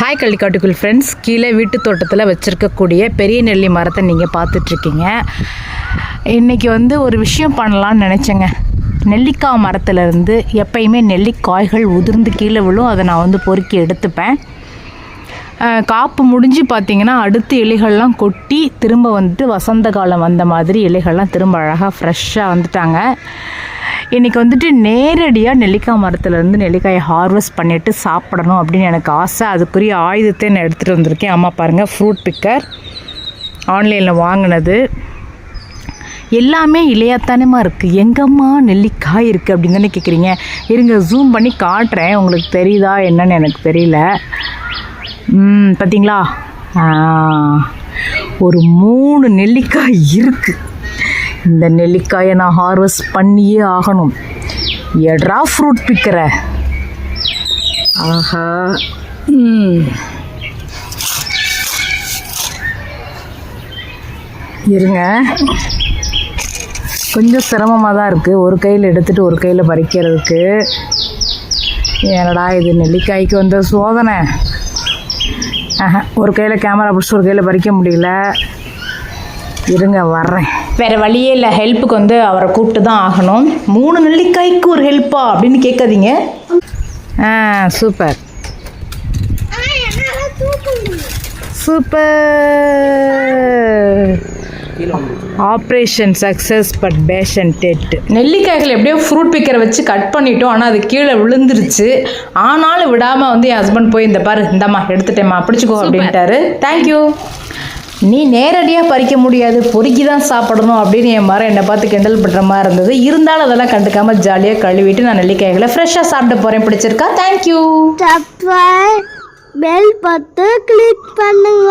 Hi கள்ளிக்காட்டுக்குள் friends கீழே வீட்டு தோட்டத்தில் வச்சுருக்கக்கூடிய பெரிய நெல்லி மரத்தை நீங்கள் பார்த்துட்ருக்கீங்க. இன்றைக்கி வந்து ஒரு விஷயம் பண்ணலான்னு நினச்சேங்க. நெல்லிக்காய் மரத்துலேருந்து எப்பயுமே நெல்லிக்காய்கள் உதிர்ந்து கீழே விழும். அதை நான் வந்து பொறுக்கி எடுத்துப்பேன். காப்பு முடிஞ்சு பார்த்தீங்கன்னா அடுத்து இலைகள்லாம் கொட்டி திரும்ப வந்துட்டு வசந்த காலம் வந்த மாதிரி இலைகள்லாம் திரும்ப அழகாக ஃப்ரெஷ்ஷாக வந்துட்டாங்க. இன்றைக்கி வந்துட்டு நேரடியாக நெல்லிக்காய் மரத்துலேருந்து நெல்லிக்காயை ஹார்வெஸ்ட் பண்ணிவிட்டு சாப்பிடணும் அப்படின்னு எனக்கு ஆசை. அதுக்குரிய ஆயுதத்தை நான் எடுத்துகிட்டு வந்திருக்கேன். அம்மா பாருங்கள் ஃப்ரூட் பிக்கர் ஆன்லைனில் வாங்கினது. எல்லாமே இலையாத்தானமா இருக்குது எங்கம்மா நெல்லிக்காய் இருக்குது அப்படின்னு தானே கேட்குறீங்க இருங்க ஜூம் பண்ணி காட்டுறேன். உங்களுக்கு தெரியுதா என்னன்னு எனக்கு தெரியல. பார்த்தீங்களா ஒரு மூணு நெல்லிக்காய் இருக்குது இந்த நெல்லிக்காயை நான் ஹார்வெஸ்ட் பண்ணியே ஆகணும். எட்ரா ஃப்ரூட் பிக்கிற ஆஹா. இருங்க. கொஞ்சம் சிரமமாக தான் இருக்குது ஒரு கையில் எடுத்துகிட்டு ஒரு கையில் பறிக்கிறதுக்கு. என்னடா இது நெல்லிக்காய்க்கு வந்த சோதனை. ஒரு கையில் கேமரா பிடிச்சி ஒரு கையில் பறிக்க முடியல. இருங்க வர்றேன். வேறு வழியே இல்லை ஹெல்ப்புக்கு வந்து அவரை கூப்பிட்டு தான் ஆகணும். மூணு நெல்லிக்காய்க்கு ஒரு ஹெல்ப்பா அப்படின்னு கேட்காதீங்க. ஆ super. Super. Operation success but patient dead நெல்லிக்காய்கள் எப்படியோ ஃப்ரூட் பிக்கரை வச்சு கட் பண்ணிட்டோம் ஆனால் அது கீழே விழுந்துருச்சு. ஆனாலும் விடாமல் வந்து என் ஹஸ்பண்ட் போய் இந்த பாரு இந்தாம்மா எடுத்துட்டேம்மா பிடிச்சிக்கோ அப்படின்ட்டாரு. தேங்க்யூ நீ நேரடியாக பறிக்க முடியாது பொறுக்கி தான் சாப்பிடணும் அப்படின்னு என் மரம் என்னை பார்த்து கிண்டல் பண்ணுற மாதிரி இருந்தது. இருந்தாலும் அதெல்லாம் கண்டுக்காமல் ஜாலியாக கழுவிட்டு நான் நெல்லிக்காய்களை ஃப்ரெஷ்ஷாக சாப்பிட போகிறேன் பிடிச்சிருக்கா? தேங்க்யூ பெல் பார்த்து கிளிக் பண்ணுங்க.